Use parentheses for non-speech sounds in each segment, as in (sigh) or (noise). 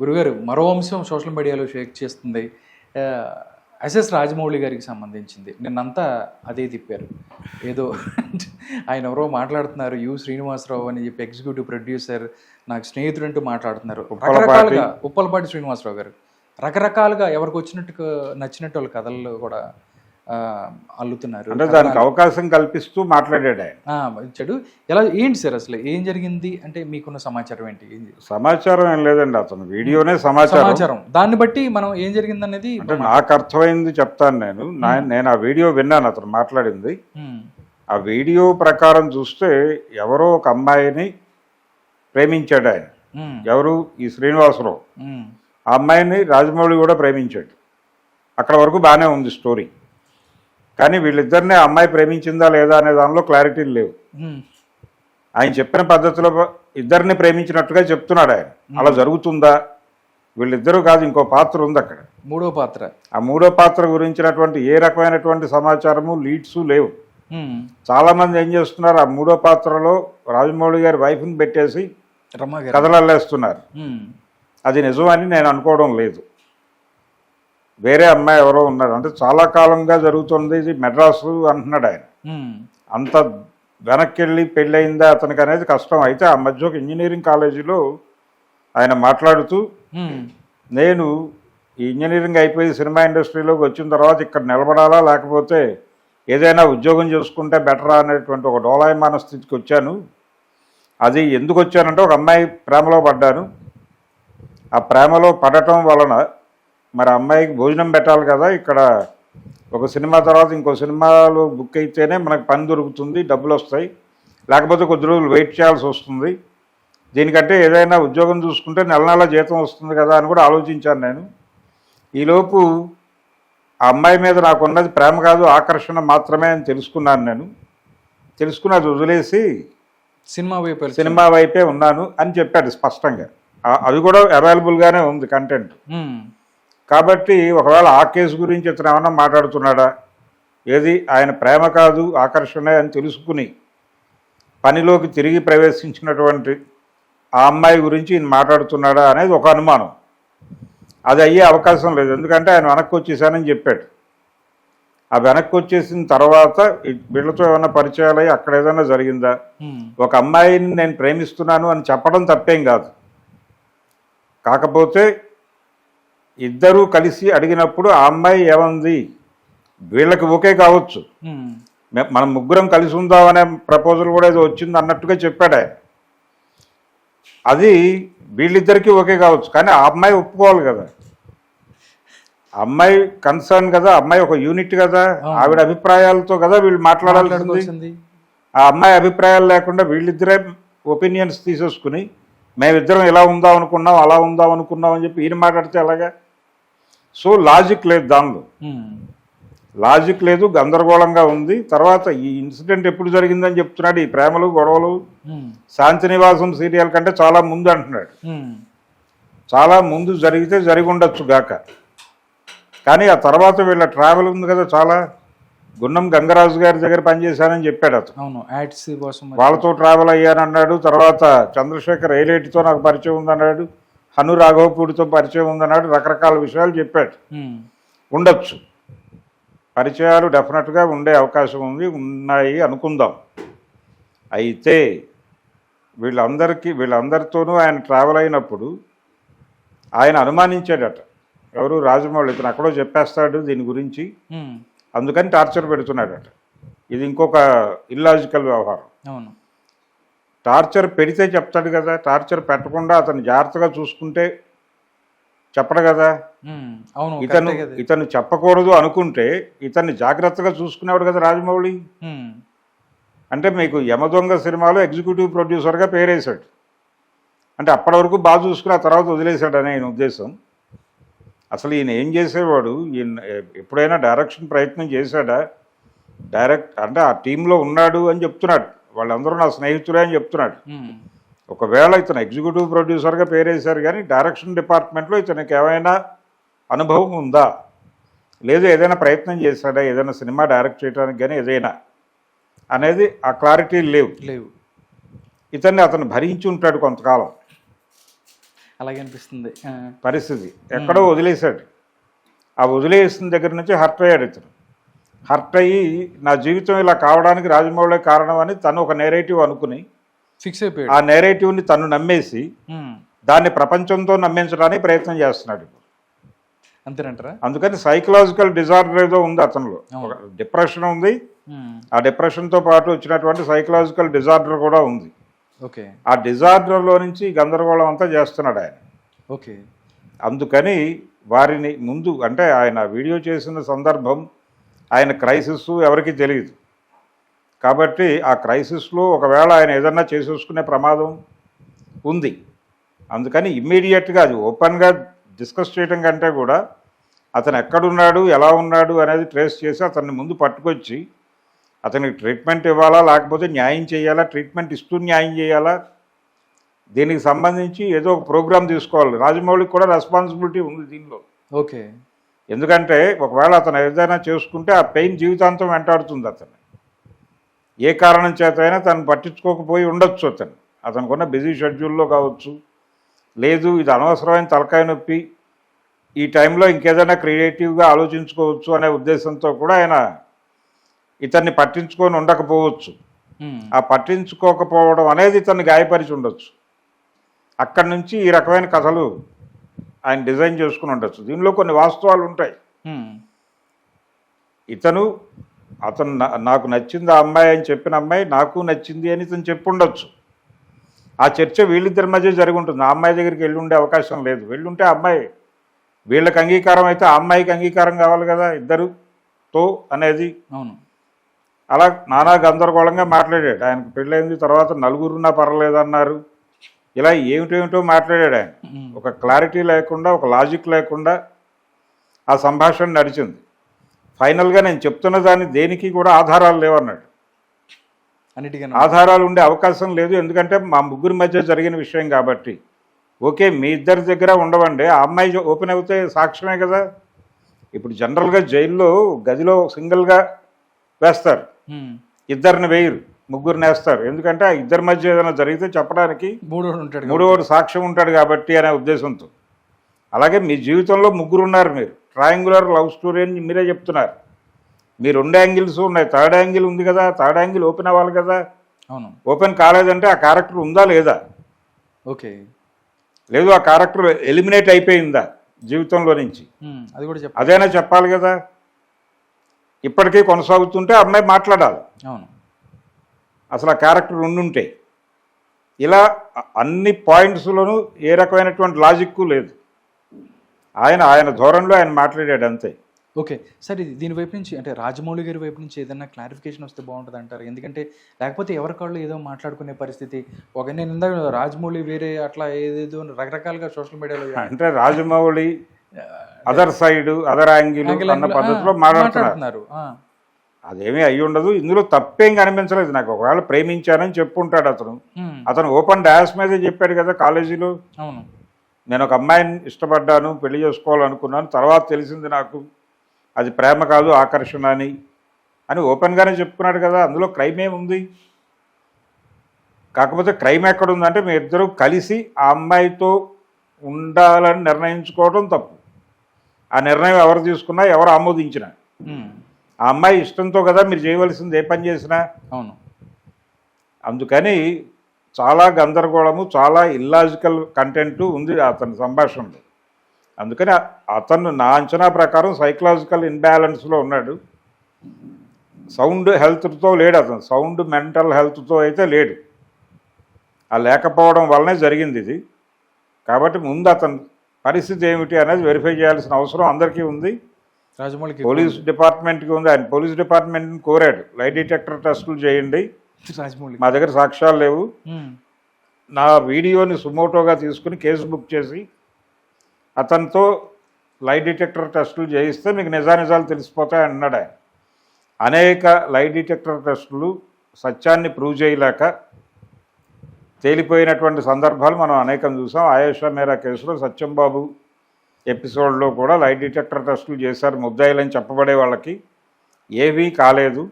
గురుగారు మరో అంశం సోషల్ మీడియాలో షేక్ చేస్తుంది. ఎస్ఎస్ రాజమౌళి గారికి సంబంధించింది. నిన్నంతా అదే తిప్పారు. ఏదో ఆయన ఎవరో మాట్లాడుతున్నారు యు శ్రీనివాసరావు అని చెప్పి ఎగ్జిక్యూటివ్ ప్రొడ్యూసర్ నాకు స్నేహితుడు అంటూ మాట్లాడుతున్నారు రకరకాలుగా ఉప్పలపాటి శ్రీనివాసరావు గారు. రకరకాలుగా ఎవరికి వచ్చినట్టు నచ్చినట్టు వాళ్ళ కథలు కూడా అల్లుతున్నారు. అంటే దానికి అవకాశం కల్పిస్తూ మాట్లాడాడు ఆయన. ఇచ్చాడు. ఎలా ఏంటి సార్ అసలు? ఏం జరిగింది? అంటే మీకున్న సమాచారం ఏంటి? సమాచారం ఏం లేదండి అతను. వీడియోనే సమాచారం. సమాచారం. దాన్ని బట్టి మనం ఏం జరిగింది అనేది అంటే నాకు అర్థమైంది చెప్తాను నేను. నేను ఆ వీడియో విన్నాను అతను మాట్లాడింది. ఆ వీడియో ప్రకారం చూస్తే ఎవరో ఒక అమ్మాయిని ప్రేమించాడు ఆయన. ఎవరు? ఈ శ్రీనివాసరావు. ఆ అమ్మాయిని రాజమౌళి కూడా ప్రేమించాడు. అక్కడ వరకు బాగానే ఉంది స్టోరీ. కానీ వీళ్ళిద్దరిని అమ్మాయి ప్రేమించిందా లేదా అనే దానిలో క్లారిటీ లేవు. ఆయన చెప్పిన పద్ధతిలో ఇద్దరిని ప్రేమించినట్టుగా చెప్తున్నాడు ఆయన. అలా జరుగుతుందా? వీళ్ళిద్దరూ కాదు ఇంకో పాత్ర ఉంది అక్కడ. మూడో పాత్ర. ఆ మూడో పాత్ర గురించినటువంటి ఏ రకమైనటువంటి సమాచారము లీడ్స్ లేవు. ఉమ్, చాలా మంది ఏం చేస్తున్నారు? ఆ మూడో పాత్రలో రాజమౌళి గారి వైఫ్ని పెట్టేసి కథలల్లేస్తున్నారు అది నిజమని నేను అనుకోవడం లేదు. వేరే అమ్మాయి ఎవరో ఉన్నారు. అంటే చాలా కాలంగా జరుగుతుంది ఇది మెడ్రాసు అంటున్నాడు ఆయన. అంత వెనక్కి వెళ్ళి పెళ్ళయిందా అతనికి అనేది కష్టం. అయితే ఆ మధ్య ఒక ఇంజనీరింగ్ కాలేజీలో ఆయన మాట్లాడుతూ నేను ఈ ఇంజనీరింగ్ అయిపోయి సినిమా ఇండస్ట్రీలోకి వచ్చిన తర్వాత ఇక్కడ నిలబడాలా లేకపోతే ఏదైనా ఉద్యోగం చేసుకుంటే బెటరా అనేటువంటి ఒక డోలాయమాన స్థితికి వచ్చాను. అది ఎందుకు వచ్చానంటే ఒక అమ్మాయి ప్రేమలో పడ్డాను. ఆ ప్రేమలో పడటం వలన మరి అమ్మాయికి భోజనం పెట్టాలి కదా ఇక్కడ ఒక సినిమా తర్వాత ఇంకో సినిమాలో బుక్ అయితేనే మనకు పని దొరుకుతుంది డబ్బులు వస్తాయి. లేకపోతే కొద్ది రోజులు వెయిట్ చేయాల్సి వస్తుంది. దీనికంటే ఏదైనా ఉద్యోగం చూసుకుంటే నెల నెల జీతం వస్తుంది కదా అని కూడా ఆలోచించాను నేను. ఈలోపు ఆ అమ్మాయి మీద నాకున్నది ప్రేమ కాదు ఆకర్షణ మాత్రమే అని తెలుసుకున్నాను నేను. తెలుసుకున్నది వదిలేసి సినిమా వైపు సినిమా వైపే ఉన్నాను అని చెప్పాడు స్పష్టంగా. అది కూడా అవైలబుల్గానే ఉంది కంటెంట్ కాబట్టి ఒకవేళ ఆ కేసు గురించి ఇతను ఏమన్నా మాట్లాడుతున్నాడా? ఏది? ఆయన ప్రేమ కాదు ఆకర్షణ అని తెలుసుకుని పనిలోకి తిరిగి ప్రవేశించినటువంటి ఆ అమ్మాయి గురించి ఈయన మాట్లాడుతున్నాడా అనేది ఒక అనుమానం. అది అయ్యే అవకాశం లేదు. ఎందుకంటే ఆయన వెనక్కి వచ్చేసానని చెప్పాడు. ఆ వెనక్కి వచ్చేసిన తర్వాత వీళ్ళతో ఏమైనా పరిచయాలు అయ్యి అక్కడ ఏదైనా జరిగిందా? ఒక అమ్మాయిని నేను ప్రేమిస్తున్నాను అని చెప్పడం తప్పేం కాదు. కాకపోతే ఇద్దరూ కలిసి అడిగినప్పుడు ఆ అమ్మాయి ఏమంది? వీళ్ళకి ఓకే కావచ్చు. మనం ముగ్గురం కలిసి ఉందామనే ప్రపోజల్ కూడా ఏదో వచ్చింది అన్నట్టుగా చెప్పాడు. అది వీళ్ళిద్దరికీ ఓకే కావచ్చు. కానీ ఆ అమ్మాయి ఒప్పుకోవాలి కదా. అమ్మాయి కన్సర్న్ కదా అమ్మాయి ఒక యూనిట్ కదా ఆవిడ అభిప్రాయాలతో కదా వీళ్ళు మాట్లాడాల్సింది. ఆ అమ్మాయి అభిప్రాయాలు లేకుండా వీళ్ళిద్దరే ఒపీనియన్స్ తీసేసుకుని మేమిద్దరం ఇలా ఉందాం అనుకున్నాం అలా ఉందాం అనుకున్నాం అని చెప్పి ఈయన మాట్లాడితే ఎలాగా? సో లాజిక్ లేదు దానిలో. లాజిక్ లేదు గందరగోళంగా ఉంది. తర్వాత ఈ ఇన్సిడెంట్ ఎప్పుడు జరిగిందని చెప్తున్నాడు ఈ ప్రేమలు గొడవలు శాంతినివాసం సీరియల్ కంటే చాలా ముందు అంటున్నాడు. చాలా ముందు జరిగితే జరిగి ఉండొచ్చు గాక. కానీ ఆ తర్వాత వీళ్ళ ట్రావెల్ ఉంది కదా చాలా. గున్నం గంగరాజు గారి దగ్గర పనిచేశానని చెప్పాడు అతను. అవును యాడ్స్ కోసం వాళ్ళతో ట్రావెల్ అయ్యానన్నాడు. తర్వాత చంద్రశేఖర్ ఏలేటితో నాకు పరిచయం ఉందన్నాడు. హను రాఘవపూడితో పరిచయం ఉందన్నాడు రకరకాల విషయాలు చెప్పాడు. ఉండొచ్చు. పరిచయాలు డెఫినెట్గా ఉండే అవకాశం ఉంది ఉన్నాయి అనుకుందాం. అయితే వీళ్ళందరికీ వీళ్ళందరితోనూ ఆయన ట్రావెల్ అయినప్పుడు ఆయన అనుమానించాడట. ఎవరు? రాజమౌళి. ఇతను ఎక్కడో చెప్పేస్తాడు దీని గురించి. అందుకని టార్చర్ పెడుతున్నాడట. ఇది ఇంకొక ఇల్లాజికల్ వ్యవహారం. అవును. టార్చర్ పెడితే చెప్తాడు కదా టార్చర్ పెట్టకుండా అతను జాగ్రత్తగా చూసుకుంటే చెప్పడు కదా. అవును ఇతను. ఇతను చెప్పకూడదు అనుకుంటే ఇతన్ని జాగ్రత్తగా చూసుకునేవాడు కదా రాజమౌళి. అంటే మీకు యమదొంగ సినిమాలో ఎగ్జిక్యూటివ్ ప్రొడ్యూసర్గా పేరేశాడు. అంటే అప్పటి వరకు బాగా చూసుకుని ఆ తర్వాత వదిలేశాడు అనే ఆయన ఉద్దేశం. అసలు ఈయన ఏం చేసేవాడు? ఈయన ఎప్పుడైనా డైరెక్షన్ ప్రయత్నం చేశాడా? డైరెక్ట్ అంటే ఆ టీంలో ఉన్నాడు అని చెప్తున్నాడు. వాళ్ళందరూ నా స్నేహితులే అని చెప్తున్నాడు. ఒకవేళ ఇతను ఎగ్జిక్యూటివ్ ప్రొడ్యూసర్గా పేరేశారు కానీ డైరెక్షన్ డిపార్ట్మెంట్లో ఇతనికి ఏమైనా అనుభవం ఉందా? లేదు ఏదైనా ప్రయత్నం చేశాడా? ఏదైనా సినిమా డైరెక్ట్ చేయడానికి కానీ ఏదైనా అనేది ఆ క్లారిటీ లేవు. లేవు. ఇతన్ని అతను భరించి ఉంటాడు కొంతకాలం. అలాగే అనిపిస్తుంది. పరిస్థితి. ఎక్కడో వదిలేశాడు. ఆ వదిలేసిన దగ్గర నుంచి హర్ట్ అయ్యాడు ఇతను. హర్ట్ అయ్యి నా జీవితం ఇలా కావడానికి రాజమౌళి కారణం అని తను ఒక నేరేటివ్ అనుకుని ఫిక్స్ అయిపోయాడు. ఆ నేరేటివ్ని తను నమ్మేసి దాన్ని ప్రపంచంతో నమ్మించడానికి ప్రయత్నం చేస్తున్నాడు. అంతేనంటారా? అందుకని సైకలాజికల్ డిజార్డర్ ఏదో ఉంది అతనిలో. డిప్రెషన్ ఉంది. ఆ డిప్రెషన్తో పాటు వచ్చినటువంటి సైకలాజికల్ డిజార్డర్ కూడా ఉంది. ఓకే. ఆ డిజార్డర్లో నుంచి గందరగోళం అంతా చేస్తున్నాడు ఆయన. ఓకే. అందుకని వారిని ముందు అంటే ఆయన వీడియో చేసిన సందర్భం ఆయన క్రైసిస్ ఎవరికీ తెలియదు. కాబట్టి ఆ క్రైసిస్లో ఒకవేళ ఆయన ఏదన్నా చేసేసుకునే ప్రమాదం ఉంది. అందుకని ఇమ్మీడియట్గా అది ఓపెన్గా డిస్కస్ చేయడం కంటే కూడా అతను ఎక్కడున్నాడు ఎలా ఉన్నాడు అనేది ట్రేస్ చేసి అతన్ని ముందు పట్టుకొచ్చి అతనికి ట్రీట్మెంట్ ఇవ్వాలా లేకపోతే న్యాయం చేయాలా ట్రీట్మెంట్ ఇస్తూ న్యాయం చేయాలా? దీనికి సంబంధించి ఏదో ఒక ప్రోగ్రామ్ తీసుకోవాలి. రాజమౌళికి కూడా రెస్పాన్సిబిలిటీ ఉంది దీనిలో. ఓకే. ఎందుకంటే ఒకవేళ అతను ఏదైనా చేసుకుంటే ఆ పెయిన్ జీవితాంతం వెంటాడుతుంది అతను. ఏ కారణం చేత అయినా తను పట్టించుకోకపోయి ఉండొచ్చు అతను. అతనుకున్న బిజీ షెడ్యూల్లో కావచ్చు. లేదు ఇది అనవసరమైన తలకాయ నొప్పి. ఈ టైంలో ఇంకేదైనా క్రియేటివ్గా ఆలోచించుకోవచ్చు అనే ఉద్దేశంతో కూడా ఆయన ఇతన్ని పట్టించుకొని ఉండకపోవచ్చు. ఆ పట్టించుకోకపోవడం అనేది ఇతన్ని గాయపరిచి ఉండొచ్చు. అక్కడి నుంచి ఈ రకమైన కథలు ఆయన డిజైన్ చేసుకుని ఉండొచ్చు. దీనిలో కొన్ని వాస్తవాలు ఉంటాయి. ఇతను అతను నాకు నచ్చింది ఆ అమ్మాయి అని చెప్పిన అమ్మాయి నాకు నచ్చింది అని ఇతను చెప్పుండొచ్చు. ఆ చర్చ వీళ్ళిద్దరి మధ్య జరిగి ఉంటుంది ఆ అమ్మాయి దగ్గరికి వెళ్ళి ఉండే అవకాశం లేదు. వెళ్ళుంటే ఆ అమ్మాయి వీళ్ళకి అంగీకారం అయితే ఆ అమ్మాయికి అంగీకారం కావాలి కదా ఇద్దరుతో అనేది. అవును. అలా నానా గందరగోళంగా మాట్లాడాడు. ఆయనకు పెళ్ళైంది తర్వాత నలుగురున్నా పర్వాలేదన్నారు. ఇలా ఏమిటేమిటో మాట్లాడాడు ఆయన. ఒక క్లారిటీ లేకుండా ఒక లాజిక్ లేకుండా ఆ సంభాషణ నడిచింది. ఫైనల్గా నేను చెప్తున్న దాన్ని దేనికి కూడా ఆధారాలు లేవన్నాడు అన్నిటికన్నా. ఆధారాలు ఉండే అవకాశం లేదు ఎందుకంటే మా ముగ్గురి మధ్య జరిగిన విషయం కాబట్టి. ఓకే మీ ఇద్దరి దగ్గర ఉండవండి ఆ అమ్మాయి ఓపెన్ అవుతే సాక్ష్యమే కదా. ఇప్పుడు జనరల్గా జైల్లో గదిలో సింగిల్గా వేస్తారు. ఇద్దరిని వేయరు. ముగ్గురిని వేస్తారు ఎందుకంటే ఆ ఇద్దరి మధ్య ఏదైనా జరిగితే చెప్పడానికి మూడోడు ఉంటాడు. మూడోవాడు సాక్ష్యం ఉంటాడు కాబట్టి అనే ఉద్దేశంతో. అలాగే మీ జీవితంలో ముగ్గురు ఉన్నారు మీరు. ట్రయాంగులర్ లవ్ స్టోరీ అని మీరే చెప్తున్నారు. మీ రెండు యాంగిల్స్ ఉన్నాయి. థర్డ్ యాంగిల్ ఉంది కదా. థర్డ్ యాంగిల్ ఓపెన్ అవ్వాలి కదా. అవును. ఓపెన్ కాలేదంటే ఆ క్యారెక్టర్ ఉందా లేదా? ఓకే. లేదు ఆ క్యారెక్టర్ ఎలిమినేట్ అయిపోయిందా జీవితంలో నుంచి? అది కూడా అదైనా చెప్పాలి కదా? ఇప్పటికీ కొనసాగుతుంటే అమ్మాయి మాట్లాడాలి. అవును. అసలు ఆ క్యారెక్టర్ ఉండుంటే ఇలా అన్ని పాయింట్స్లోనూ ఏ రకమైనటువంటి లాజిక్ లేదు. ఆయన ఆయన ధోరణిలో ఆయన మాట్లాడాడు అంతే. ఓకే. సరే ఇది దీని వైపు నుంచి అంటే రాజమౌళి గారి వైపు నుంచి ఏదైనా క్లారిఫికేషన్ వస్తే బాగుంటుంది అంటారు ఎందుకంటే లేకపోతే ఎవరి కాళ్ళు ఏదో మాట్లాడుకునే పరిస్థితి. ఒక నేను ఇందాక రాజమౌళి వేరే అట్లా ఏదేదో రకరకాలుగా సోషల్ మీడియాలో (laughs) అంటే Rajamouli other side other angle అన్న పద్ధతిలో మాట్లాడుతున్నారు. అదేమీ అయ్యి ఉండదు. ఇందులో తప్పేం కనిపించలేదు. నాకు ఒకవేళ ప్రేమించానని చెప్పుంటాడు అతను. అతను ఓపెన్ డాష్ మీదే చెప్పాడు కదా కాలేజీలో. నేను ఒక అమ్మాయిని ఇష్టపడ్డాను పెళ్ళి చేసుకోవాలనుకున్నాను. తర్వాత తెలిసింది నాకు అది ప్రేమ కాదు ఆకర్షణ అని. అని ఓపెన్గానే చెప్పుకున్నాడు కదా. అందులో క్రైమ్ ఏముంది? కాకపోతే క్రైమ్ ఎక్కడుందంటే మీ ఇద్దరు కలిసి ఆ అమ్మాయితో ఉండాలని నిర్ణయించుకోవడం తప్పు. ఆ నిర్ణయం ఎవరు తీసుకున్నా ఎవరు ఆమోదించినా. ఆ అమ్మాయి ఇష్టంతో కదా మీరు చేయవలసింది ఏ పని చేసినా? అవును. అందుకని చాలా గందరగోళము చాలా ఇల్లాజికల్ కంటెంట్ ఉంది అతని సంభాషణలో. అందుకని అతను నా అంచనా ప్రకారం సైకలాజికల్ ఇన్బ్యాలెన్స్లో ఉన్నాడు. సౌండ్ హెల్త్తో లేడు అతను. సౌండ్ మెంటల్ హెల్త్తో అయితే లేడు. ఆ లేకపోవడం వల్లనే జరిగింది ఇది. కాబట్టి ముందు అతని పరిస్థితి ఏమిటి అనేది వెరిఫై చేయాల్సిన అవసరం అందరికీ ఉంది. రాజమౌళికి పోలీస్ డిపార్ట్మెంట్కి ఉంది. ఆయన పోలీస్ డిపార్ట్మెంట్ని కోరాడు. లై డిటెక్టర్ టెస్టులు చేయండి. రాజమౌళి మా దగ్గర సాక్ష్యాలు లేవు. నా వీడియోని సుమోటోగా తీసుకుని కేసు బుక్ చేసి అతనితో లై డిటెక్టర్ టెస్టులు చేయిస్తే మీకు నిజానిజాలు తెలిసిపోతాయి అన్నాడు ఆయన. అనేక లై డిటెక్టర్ టెస్టులు సత్యాన్ని ప్రూవ్ చేయలేక తేలిపోయినటువంటి సందర్భాలు మనం అనేకం చూసాం. ఆయేషా మేరా కేసులో సత్యంబాబు ఎపిసోడ్లో కూడా లై డిటెక్టర్ టెస్టులు చేశారు ముద్దాయిలని చెప్పబడే వాళ్ళకి. ఏవీ కాలేదు.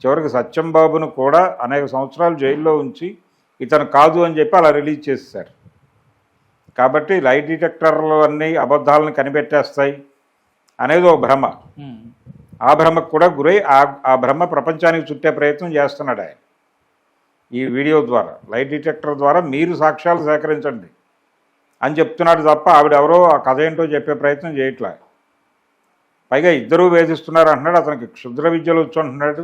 చివరికి సత్యంబాబును కూడా అనేక సంవత్సరాలు జైల్లో ఉంచి ఇతను కాదు అని చెప్పి అలా రిలీజ్ చేసేసారు కాబట్టి లైట్ డిటెక్టర్లు అన్నీ అబద్ధాలను కనిపెట్టేస్తాయి అనేది ఒక భ్రమ. ఆ భ్రమకు కూడా గురై ఆ ఆ భ్రమ ప్రపంచానికి చుట్టే ప్రయత్నం చేస్తున్నాడు ఆయన. ఈ వీడియో ద్వారా లైట్ డిటెక్టర్ ద్వారా మీరు సాక్ష్యాలు సేకరించండి. అని చెప్తున్నాడు తప్ప ఆవిడెవరో ఆ కథ ఏంటో చెప్పే ప్రయత్నం చేయట్లే. పైగా ఇద్దరూ వేధిస్తున్నారు అంటున్నాడు అతనికి క్షుద్ర విద్యలు వచ్చు అంటున్నాడు.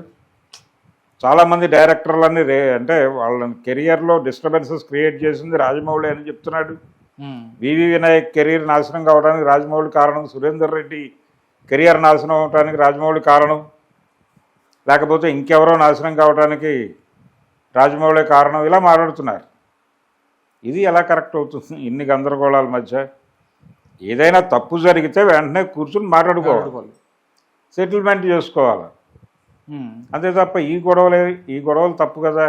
చాలామంది డైరెక్టర్లన్నీ రే అంటే వాళ్ళ కెరియర్లో డిస్టర్బెన్సెస్ క్రియేట్ చేసింది రాజమౌళి అని చెప్తున్నాడు. వివి వినాయక్ కెరీర్ నాశనం కావడానికి రాజమౌళి కారణం సురేందర్ రెడ్డి కెరియర్ నాశనం అవడానికి రాజమౌళి కారణం. లేకపోతే ఇంకెవరో నాశనం కావడానికి రాజమౌళి కారణం. ఇలా మాట్లాడుతున్నారు. ఇది ఎలా కరెక్ట్ అవుతుంది? ఇన్ని గందరగోళాల మధ్య ఏదైనా తప్పు జరిగితే వెంటనే కూర్చుని మాట్లాడుకోవాలి. సెటిల్మెంట్ చేసుకోవాలి. అంతే తప్ప ఈ గొడవలే ఈ గొడవలు తప్పు కదా?